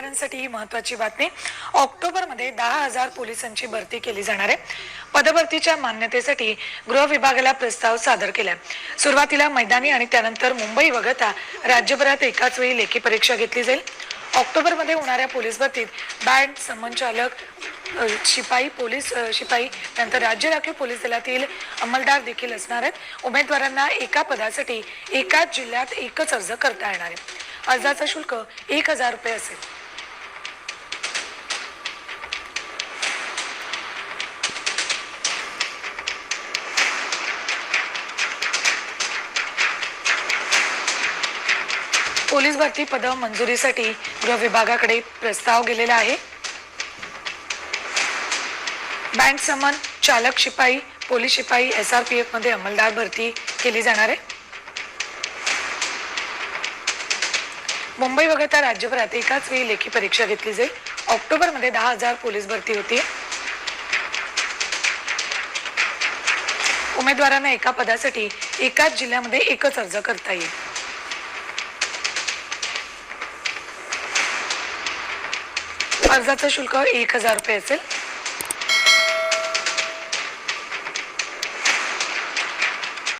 घेणाऱ्यांसाठी ही महत्वाची बातमी ऑक्टोबरमध्ये दहा हजार पोलिसांची भरती केली जाणार आहे. पदभरतीच्या मान्यतेसाठी गृह विभागाला प्रस्ताव सादर केला सुरुवातीला मैदानी आणि त्यानंतर मुंबई वगळता राज्यभरात एकाच वेळी लेखी परीक्षा घेतली जाईल. ऑक्टोबरमध्ये होणाऱ्या पोलीस भरतीत बँड समन्वयचालक शिपाई पोलीस शिपाई नंतर राज्य राखीव पोलीस दलातील अंमलदार देखील असणार आहेत. उमेदवारांना एका पदासाठी एकाच जिल्ह्यात एकच अर्ज करता येणार आहे. अर्जाचं शुल्क एक हजार रुपये असेल. पोलीस भरती पद मंजुरीसाठी गृह विभागाकडे प्रस्ताव गेलेला आहे. बँड समन चालक शिपाई पोलीस शिपाई एस आर पी एफमध्ये अंमलदार भरती केली जाणार आहे. मुंबई वगळता राज्यभरात एकाच वेळी लेखी परीक्षा घेतली जाईल. ऑक्टोबरमध्ये दहा हजार पोलीस भरती होती. उमेदवारांना एका पदासाठी एकाच जिल्ह्यामध्ये एकच अर्ज करता येईल. अर्जाचं शुल्क एक हजार रुपये असेल.